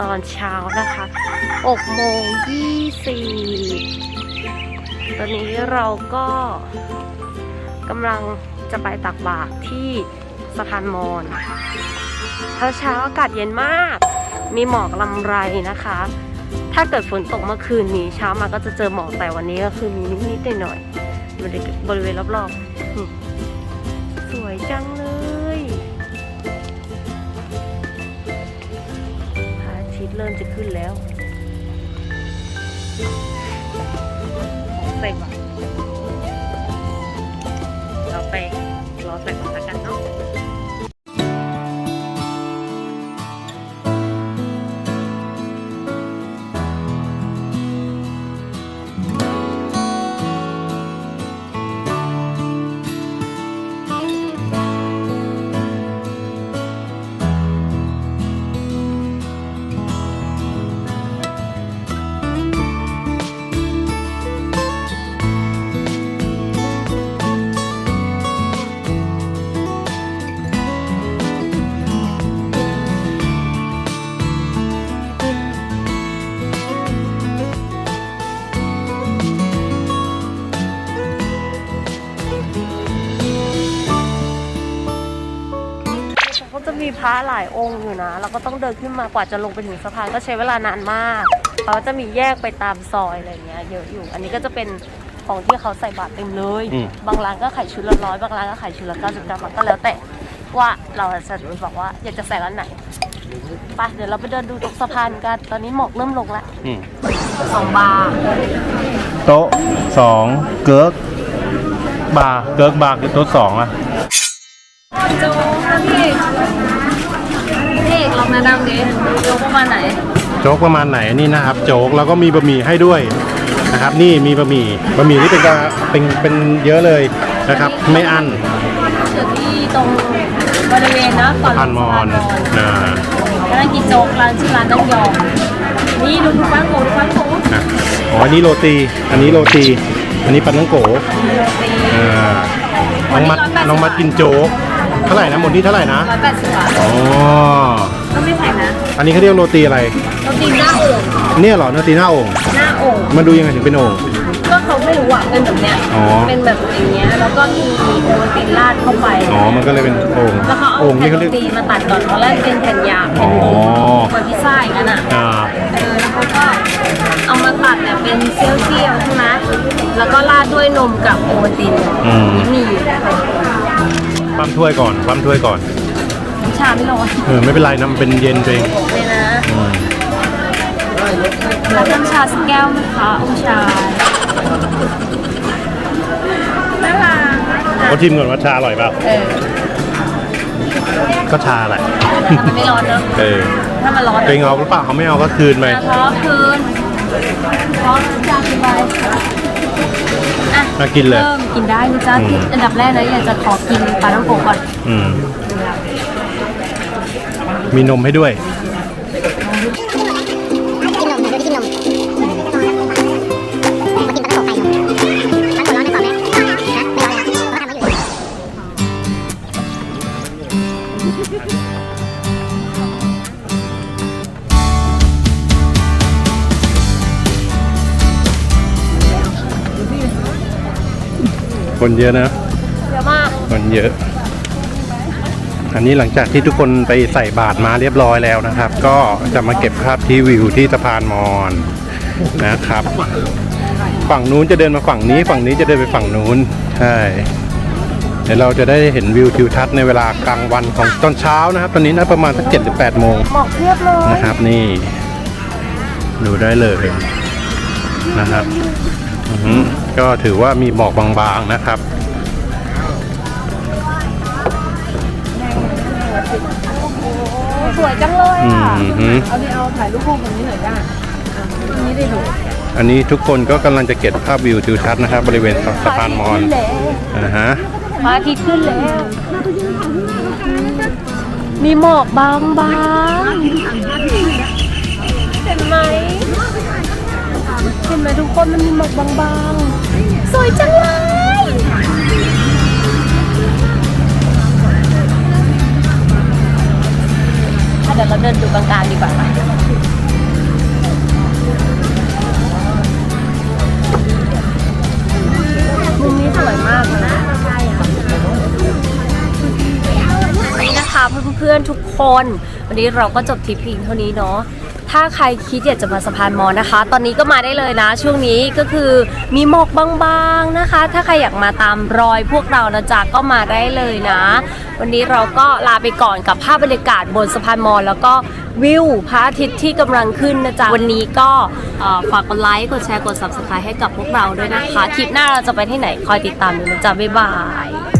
ตอนเช้านะคะ6โมง20ตอนนี้เราก็กำลังจะไปตักบาตรที่สะพานมอญ เช้าเช้าอากาศเย็นมาก มีหมอกลำไรนะคะ ถ้าเกิดฝนตกเมื่อคืนนี้เช้ามาก็จะเจอหมอกแต่วันนี้ก็คือมีนิดๆหน่อยๆบริเวณบริเวณรอบๆสวยจังเลยพระอาทิตย์เริ่มจะขึ้นแล้วของเสร็จอะเราไปรอใส่ก่อนละก พระหลายองค์อยู่นะ เราก็ต้องเดินขึ้นมากว่าจะลงไปถึงสะพานก็ใช้เวลานานมากเขาจะมีแยกไปตามซอยอะไรเงี้ยเยอะอยู่ อันนี้ก็จะเป็นของที่เขาใส่บาตรเต็มเลย อืม บางร้านก็ขายชุดละร้อยบางร้านก็ขายชุดละเก้าสิบเก้าบาทก็แล้วแต่ว่าเราจะบอกว่าอยากจะใส่ร้านไหนไปเดี๋ยวเราไปเดินดูตรงสะพานกัน ตอนนี้หมอกเริ่มลงแล้วอืมสองบาร์โต๊ะสองเกิร์กบาร์เกิร์กบาร์คือโต๊ะสองอะโจ๊กนะพี่ พี่เอกลองแนะนำดิโจ๊กประมาณไหน โจ๊กประมาณไหนนี่นะครับ โจ๊กแล้วก็มีบะหมี่ให้ด้วยนะครับ นี่มีบะหมี่บะหมี่นี่เป็นกระเป็นเป็นเยอะเลยนะครับ ไม่อั้นอยู่ที่ตรงบริเวณนะก่อนพันมอนอ่าแล้วนั่งกินโจ๊กร้านชื่อร้านนั่งยองนี่ดูดูฟังโกดูฟังโกอะอ๋ออันนี้โรตี อันนี้โรตี อันนี้ปันน้องโกตีอ่าน้องมัดน้องมัดกินโจ๊ก เท่าไหร่นะหมดที่เท่าไหร่นะร้อยแปดสิบบาทอ๋อก็ไม่แพงนะอันนี้เขาเรียกโรตีอะไรโรตีหน้าโอ่งเนี่ยเหรอโรตีหน้าโอ่งหน้าโอ่งมันดูยังไงถึงเป็นโอ่งก็เขาไม่รู้อะเป็นแบบเนี้ยอ๋อเป็นแบบอย่างเงี้ยแล้วก็มีโรตีราดเข้าไปอ๋อมันก็เลยเป็นโอ่งแล้วเขาเอาโอ่งแผ่นี่นเขาโรเรียกตีมาตัดก่อนตอนแรกเป็นแผ่นยางอ๋เป็นอเหมือนพิซซ่าอย่างนั้นอะอ่าเออแล้วเขาก็เอามาตัดเนี่ยเป็นเซี่ยวๆใช่ไหมแล้วก็ราดด้วยนมกับโอวัลตินอืมนี่ ปั้มถ้วยก่อนปั้มถ้วยก่อนชาไม่ร้อนเออไม่เป็นไรนะมันเป็นเย็นตัวเองเลยนะอืมแล้วน้ำชาสักแก้วไหมคะองค์ชายน่ารักเขาชิมก่อนว่าชาอร่อยเปล่าเออก็ชาแหละแต่มันไม่ร้อนเนอะเออถ้ามันร้อนตัวเองเอาหรือเปล่าเขาไม่เอาก็คืนไปนะท้อคืนท้อจานไป อะมากินเลย เริ่มกินได้นะจ๊ะอืมที่อันดับแรกนะอยากจะขอกินปลาท่องโกะก่อนอืม มีนมให้ด้วย คนเยอะนะเยอะมากคนเยอะ อันนี้หลังจากที่ทุกคนไปใส่บาตรมาเรียบร้อยแล้วนะครับ ก็จะมาเก็บภาพที่วิวที่สะพานมอญนะครับ ฝั่งนู้นจะเดินมาฝั่งนี้ ฝั่งนี้จะเดินไปฝั่งนู้นใช่เดี๋ยวเราจะได้เห็นวิวทิวทัศน์ในเวลากลางวันของตอนเช้านะครับ ตอนนี้น่าประมาณสักเจ็ดหรือแปดโมงหมอกเพียบเลยนะครับนี่ ดูได้เลยนะครับอือหือ ก็ถือว่ามีหมอกบางๆนะครับ สวยจังเลยอือะมหือเอาดิเอาถ่ายรูปคู่ตรงนี้หน่อยจ้าตรงนี้ได้ดูอันนี้ทุกคนก็กำลังจะเก็บภาพวิวทิวทัศน์นะครับ บริเวณสะพานมอญแล้วอ่าฮะพระอาทิตย์ขึ้นแล้ว มีหมอกบางบางๆ คนมันมีหมอกบางๆ สวยจังเลยอะเดี๋ยวเราเดินดูกลางๆดีกว่าค่ะมุมนี้สวยมากเลยนะนี่นะคะเพื่อนๆทุกคน วันนี้เราก็จบทริปเพียงเท่านี้เนาะ ถ้าใครคิดอยากจะมาสะพานมอนะคะ ตอนนี้ก็มาได้เลยนะ ช่วงนี้ก็คือมีหมอกบางๆนะคะ ถ้าใครอยากมาตามรอยพวกเรานะจ๊ะก็มาได้เลยนะ วันนี้เราก็ลาไปก่อนกับภาพบรรยากาศบนสะพานมอญแล้วก็วิวพระอาทิตย์ที่กำลังขึ้นนะจ๊ะวันนี้ก็เอ่อฝากกดไลค์กดแชร์กด subscribe ให้กับพวกเราด้วยนะคะคลิปหน้าเราจะไปที่ไหนคอยติดตามดูนะจ๊ะบ๊ายบาย